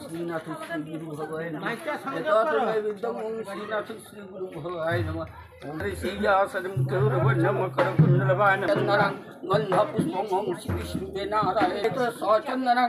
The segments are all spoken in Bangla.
শ্রীনাথ শ্রী গুরু ভগবান নৈবেদ্যম ওম শ্রীনাথ শ্রী গুরু ভগবান নমঃ ওম শ্রীয়াসনম কেউরবর্ণম করকুণ্ডলবান চন্দনং গন্ধ পুষ্পং ওম শ্রী বিষ্ণুবে নারায়ণ সচন্দনং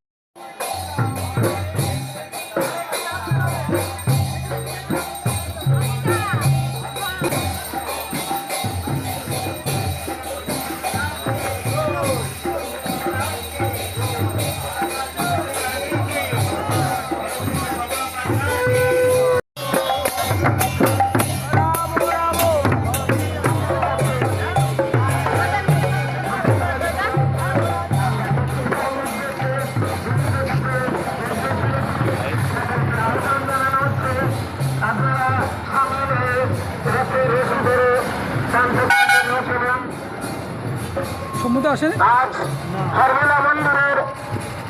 সম্মত আসেন? মন্দিরের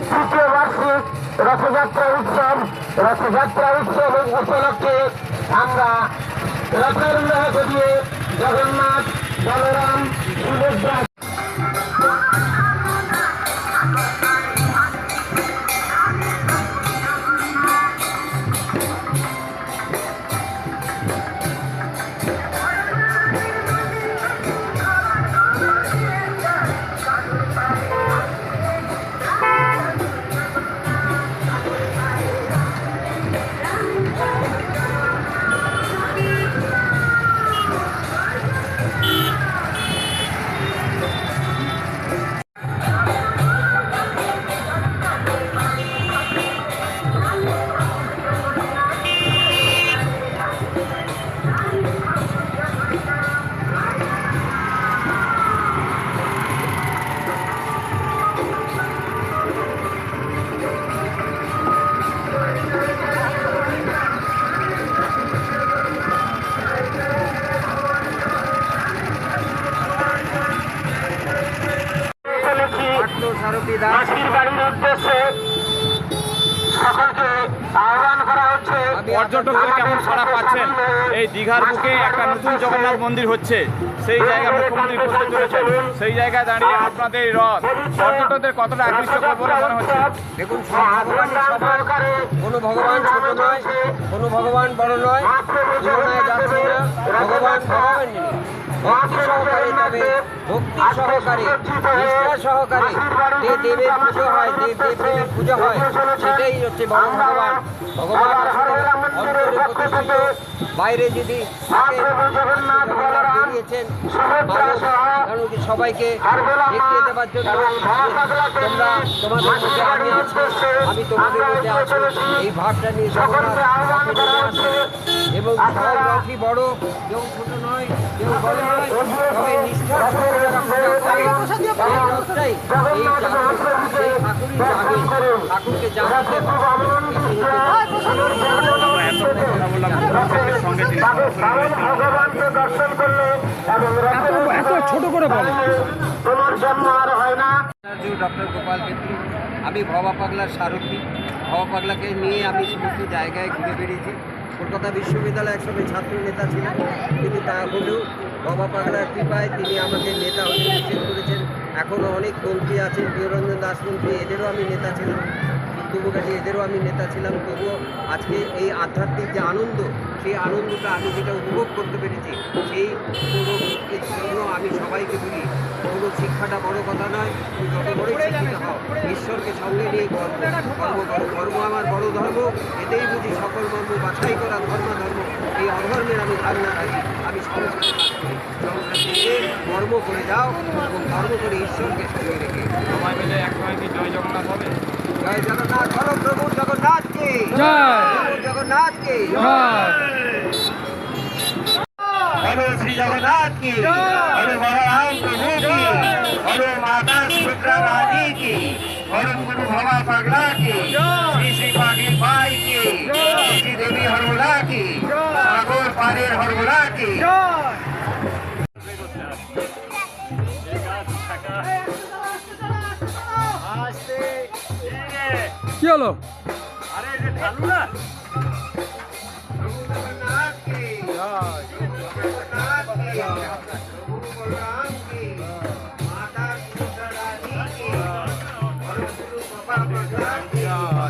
তৃতীয় বার্ষিক রথযাত্রা উৎসব রথযাত্রা উৎসব উপলক্ষে আমরা রথের মেহ জগন্নাথ, বলরাম, সুভদ্রা মাসির বাড়ির উদ্দেশ্যে সকলকে আহ্বান করা হচ্ছে। পর্যটকদের কেমন সাড়া পাচ্ছেন এই দীঘার বুকে একটা নতুন জগন্নাথ মন্দির হচ্ছে। সেই জায়গা মুখ্যমন্ত্রী করতে চলেছেন সেই জায়গায় দাঁড়িয়ে আপনাদের রথ। পর্যটকদের কতটা আকৃষ্ট করবে মনে হচ্ছে? দেখুন কোনো ভগবান ছোট নয় কোনো ভগবান বড় নয়। যাচ্ছে না। ভগবান ভগবানই ভক্তি সহকারে ভক্তি সহকারে নিষ্ঠা সহকারে যে দেবের পুজো হয় দেব পুজো হয় সেটাই হচ্ছে বড় ভগবান। ভগবান অন্তরে প্রতিষ্ঠিত বাইরে যদি কারণ কি সবাইকে দেখিয়ে দেওয়ার জন্য তোমরা তোমাদের মধ্যে আমি আছি আমি তোমাদের মধ্যে আছি। এই ভাবটা নিয়ে এবং সব বড় কেউ ছোট নয় কেউ বড় নয় তবে নিষ্ঠার এই ঠাকুরই জাগে ঠাকুরকে জাগাতে এত ছোট করে বলে। তোমার জন্ম আর হয় না। ডক্টর গোপাল কেত্রী আমি ভবা পাগলার সারথী। ভবা পাগলাকে নিয়ে আমি সমস্ত জায়গায় ঘুরে বেরিয়েছি কলকাতা বিশ্ববিদ্যালয়ে একসঙ্গে ছাত্র নেতা ছিলেন। তিনি তা হলেও বাবা পাগলার কৃপায় তিনি আমাকে নেতা হতে নিশ্চিত করেছেন। এখনও অনেক মন্ত্রী আছেন। প্রিয়রঞ্জন দাসমন্ত্রী এদেরও আমি নেতা ছিলাম। দুর্গাটি এদেরও আমি নেতা ছিলাম, তবুও আজকে এই আধ্যাত্মিক যে আনন্দ, সেই আনন্দটা আমি যেটা উপভোগ করতে পেরেছি, সেই উপভোগের জন্য আমি সবাইকে বলি, কোনো শিক্ষাটা বড় কথা নয়, তুমি যত বড়ই শিক্ষিত হও, ঈশ্বরকে সঙ্গে নিয়ে কর্ম করো। কর্ম আমার বড় ধর্ম, এতেই বুঝি সকল মর্ম বাছাই করা ধর্ম ধর্ম। এই অধর্মের আমি ধারণা রাখি, আমি থেকে কর্ম করে যাও এবং কর্ম করে ঈশ্বরকে সঙ্গে রেখে সবাই মিলে একসঙ্গে কি জয় জগন্নাথ হবে। জয় জগন্নাথ বলো প্রভু জগন্নাথকে জয়। প্রভু জগন্নাথকে জয়। বলো শ্রী জগন্নাথ কি বলো বলরাম প্রভু কি বলো মাতা সুভদ্রা রানী কি বলো গুরু ভবা পাগলা কি শ্রী শ্রী পাগলি বাই কি শ্রী দেবী হরমুলা কি সাগর পারের হরমুলা কি কি হলো Yeah.